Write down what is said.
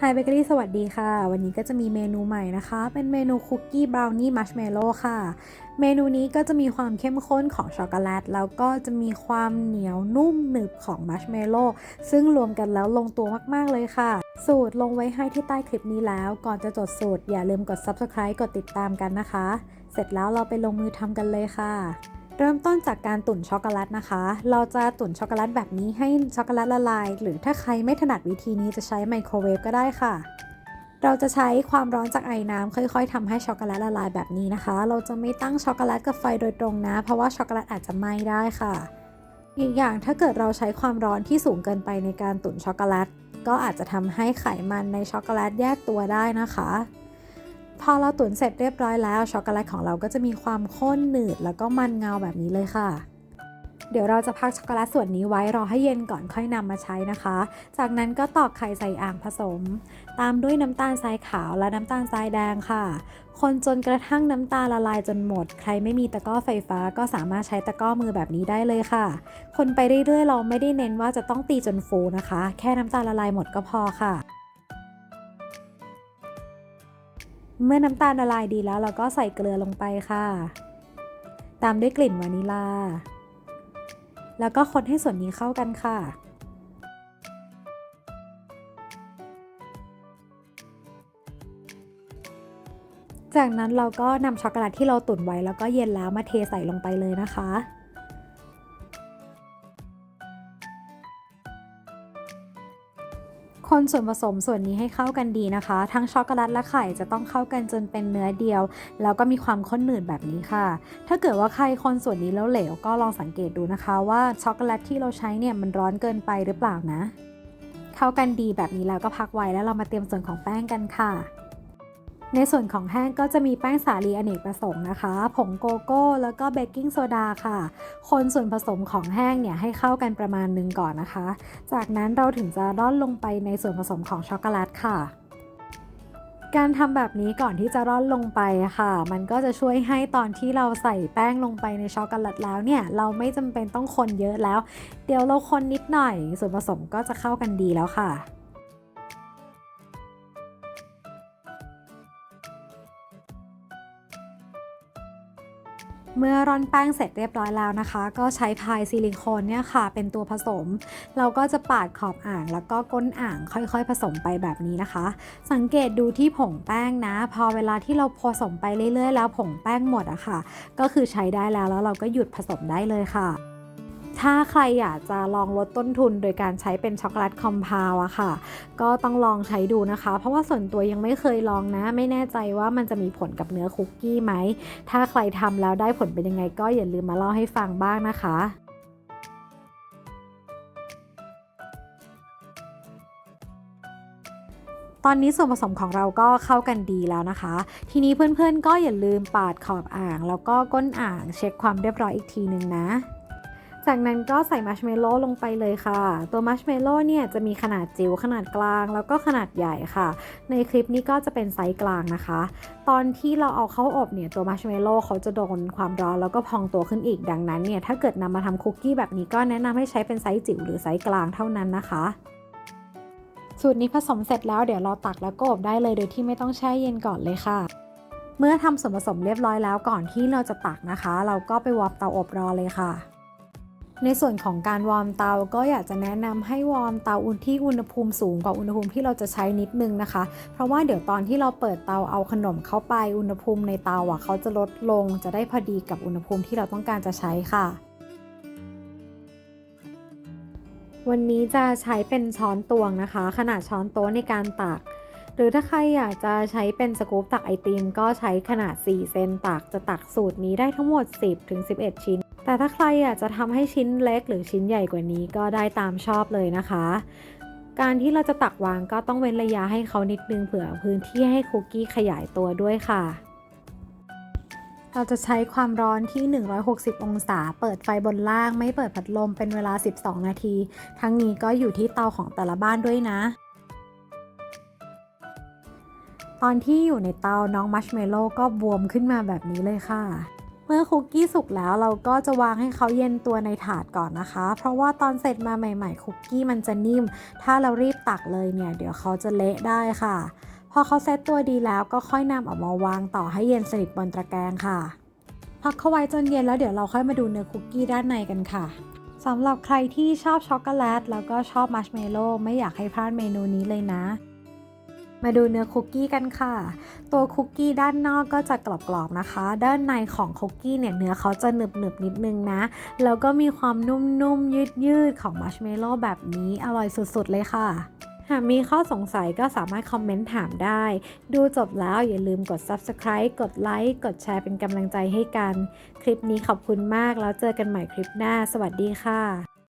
Hi Bakery สวัสดีค่ะ วันนี้ก็จะมีเมนูใหม่นะคะ เป็นเมนูคุกกี้บราวนี่มัชเมลโล่ค่ะ เมนูนี้ก็จะมีความเข้มข้นของช็อกโกแลต แล้วก็จะมีความเหนียวนุ่มหนึบของมัชเมลโล่ซึ่งรวมกันแล้วลงตัวมากๆเลยค่ะ สูตรลงไว้ให้ที่ใต้คลิปนี้แล้ว ก่อนจะจดสูตรอย่าลืมกด subscribe กดติดตามกันนะคะ เสร็จแล้วเราไปลงมือทำกันเลยค่ะ เริ่มต้นจากการตุ๋นช็อกโกแลตนะคะ เราจะตุ๋นช็อกโกแลตแบบนี้ให้ช็อกโกแลตละลาย หรือถ้าใครไม่ถนัดวิธีนี้จะใช้ไมโครเวฟก็ได้ค่ะ เราจะใช้ความร้อนจากไอ้น้ำค่อย ๆทำให้ช็อกโกแลตละลายแบบนี้นะคะ เราจะไม่ตั้งช็อกโกแลตกับไฟโดยตรงนะ เพราะว่าช็อกโกแลตอาจจะไหม้ได้ค่ะ อีกอย่างถ้าเกิดเราใช้ความร้อนที่สูงเกินไปในการตุ๋นช็อกโกแลตก็อาจจะทำให้ไขมันในช็อกโกแลตแยกตัวได้นะคะ พอเราตุ๋นเสร็จเรียบร้อยแล้วช็อกโกแลตของเราก็จะมีความข้นหนืดแล้วก็มันเงาแบบนี้เลยค่ะ เดี๋ยวเราจะพักช็อกโกแลตส่วนนี้ไว้รอให้เย็นก่อนค่อยนำมาใช้นะคะ จากนั้นก็ตอกไข่ใส่อ่างผสม ตามด้วยน้ำตาลทรายขาวและน้ำตาลทรายแดงค่ะ คนจนกระทั่งน้ำตาลละลายจนหมด ใครไม่มีตะกร้อไฟฟ้าก็สามารถใช้ตะกร้อมือแบบนี้ได้เลยค่ะ คนไปเรื่อยๆเราไม่ได้เน้นว่าจะต้องตีจนฟูนะคะ แค่น้ำตาลละลายหมดก็พอค่ะ เมื่อน้ำตาลละลายดีแล้วเราก็ใส่เกลือลงไปค่ะ ตามด้วยกลิ่นวานิลลา แล้วก็คนให้ส่วนนี้เข้ากันค่ะ จากนั้นเราก็นำช็อกโกแลตที่เราตุ๋นไว้แล้วก็เย็นแล้วมาเทใส่ลงไปเลยนะคะ คนส่วนผสมส่วนนี้ให้เข้ากันดีนะคะ ทั้งช็อกโกแลตและไข่จะต้องเข้ากันจนเป็นเนื้อเดียว แล้วก็มีความข้นหนืดแบบนี้ค่ะ ถ้าเกิดว่าใครคนส่วนนี้แล้วเหลวก็ลองสังเกตดูนะคะว่าช็อกโกแลตที่เราใช้เนี่ยมันร้อนเกินไปหรือเปล่านะ เข้ากันดีแบบนี้แล้วก็พักไว้แล้วเรามาเตรียมส่วนของแป้งกันค่ะ ในส่วนของแห้งก็จะมีแป้งสาลีอเนกประสงค์นะคะ ผงโกโก้ แล้วก็เบกกิ้งโซดาค่ะ คนส่วนผสมของแห้งเนี่ยให้เข้ากันประมาณหนึงก่อนนะคะ จากนั้นเราถึงจะร่อนลงไปในส่วนผสมของช็อกโกแลตค่ะการทำแบบนี้ก่อนที่จะร่อนลงไปค่ะ มันก็จะช่วยให้ตอนที่เราใส่แป้งลงไปในช็อกโกแลตแล้วเนี่ย เราไม่จำเป็นต้องคนเยอะแล้ว เดี๋ยวเราคนนิดหน่อยส่วนผสมก็จะเข้ากันดีแล้วค่ะ เมื่อร่อนแป้งเสร็จเรียบร้อยแล้วนะคะ ก็ใช้พายซิลิโคนเนี่ยค่ะ เป็นตัวผสม เราก็จะปาดขอบอ่างแล้วก็ก้นอ่างค่อยๆ ผสมไปแบบนี้นะคะ สังเกตดูที่ผงแป้งนะ พอเวลาที่เราผสมไปเรื่อยๆ แล้วผงแป้งหมดอะค่ะ ก็คือใช้ได้แล้วแล้วเราก็หยุดผสมได้เลยค่ะ ถ้าใครอยากจะลองลดต้นทุนโดยการใช้เป็นช็อกโกแลตคอมเพลอะค่ะ ก็ต้องลองใช้ดูนะคะ เพราะว่าส่วนตัวยังไม่เคยลองนะ ไม่แน่ใจว่ามันจะมีผลกับเนื้อคุกกี้ไหม ถ้าใครทำแล้วได้ผลเป็นยังไงก็อย่าลืมมาเล่าให้ฟังบ้างนะคะตอนนี้ส่วนผสมของเราก็เข้ากันดีแล้วนะคะ ทีนี้เพื่อนๆก็อย่าลืมปาดขอบอ่าง แล้วก็ก้นอ่างเช็คความเรียบร้อยอีกทีนึงนะ จากนั้นก็ใส่มัชเมลโล่ลงไปเลยค่ะ ตัวมัชเมลโล่เนี่ยจะมีขนาดจิ๋วขนาดกลาง แล้วก็ขนาดใหญ่ค่ะ ในคลิปนี้ก็จะเป็นไซส์กลางนะคะ ตอนที่เราเอาเข้าอบเนี่ยตัวมัชเมลโล่เขาจะโดนความร้อนแล้วก็พองตัวขึ้นอีกดังนั้นเนี่ยถ้าเกิดนำมาทำคุกกี้แบบนี้ก็แนะนำให้ใช้เป็นไซส์จิ๋วหรือไซส์กลางเท่านั้นนะคะสูตรนี้ผสมเสร็จแล้วเดี๋ยวเราตักแล้วก็อบได้เลยโดยที่ไม่ต้องแช่เย็นก่อนเลยค่ะ เมื่อทำส่วนผสมเรียบร้อยแล้วก่อนที่เราจะตักนะคะ เราก็ไปวอร์มเตาอบรอเลยค่ะ ในส่วนของการวอร์มเตาก็อยากจะแนะนำให้วอร์มเตาอุ่นที่อุณหภูมิสูงกว่าอุณหภูมิที่เราจะใช้นิดนึงนะคะ เพราะว่าเดี๋ยวตอนที่เราเปิดเตาเอาขนมเข้าไปอุณหภูมิในเตาอะเขาจะลดลง จะได้พอดีกับอุณหภูมิที่เราต้องการจะใช้ค่ะวันนี้จะใช้เป็นช้อนตวงนะคะ ขนาดช้อนโต๊ะในการตัก หรือถ้าใครอยากจะใช้เป็นสกู๊ปตักไอติม ก็ใช้ขนาด 4 เซนตักจะตักสูตรนี้ได้ทั้งหมด 10-11 ชิ้น แต่ถ้าใครอยากจะทำให้ชิ้นเล็กหรือชิ้นใหญ่กว่านี้ก็ได้ตามชอบเลยนะคะ การที่เราจะตักวางก็ต้องเว้นระยะให้เขานิดนึงเผื่อพื้นที่ให้คุกกี้ขยายตัวด้วยค่ะเราจะใช้ความร้อนที่ 160 องศา เปิดไฟบนล่าง ไม่เปิดพัดลมเป็นเวลา 12 นาที ทั้งนี้ก็อยู่ที่เตาของแต่ละบ้านด้วยนะ ตอนที่อยู่ในเตาน้องมัชเมลโล่ก็บวมขึ้นมาแบบนี้เลยค่ะ เมื่อคุกกี้สุกแล้วเราก็จะวางให้เขาเย็นตัวในถาดก่อนนะคะ เพราะว่าตอนเสร็จมาใหม่ ๆ คุกกี้มันจะนิ่ม ถ้าเรารีบตักเลยเนี่ย เดี๋ยวเขาจะเละได้ค่ะ พอเขาเซตตัวดีแล้วก็ค่อยนำออกมาวางต่อให้เย็นสนิทบนตะแกรงค่ะ พักเขาไว้จนเย็นแล้วเดี๋ยวเราค่อยมาดูเนื้อคุกกี้ด้านในกันค่ะสำหรับใครที่ชอบช็อกโกแลตแล้วก็ชอบมัชเมลโล่ไม่อยากให้พลาดเมนูนี้เลยนะ มาดูเนื้อคุกกี้กันค่ะ ตัวคุกกี้ด้านนอกก็จะกรอบๆนะคะ ด้านในของคุกกี้เนี่ยเนื้อเขาจะหนึบๆนิดนึงนะ แล้วก็มีความนุ่มๆยืดๆของมัชเมลโล่แบบนี้อร่อยสุดๆเลยค่ะหากมีข้อสงสัยก็สามารถคอมเมนต์ถามได้ ดูจบแล้วอย่าลืมกด Subscribe กดไลค์กดแชร์เป็นกำลังใจให้กัน คลิปนี้ขอบคุณมากแล้วเจอกันใหม่คลิปหน้า สวัสดีค่ะ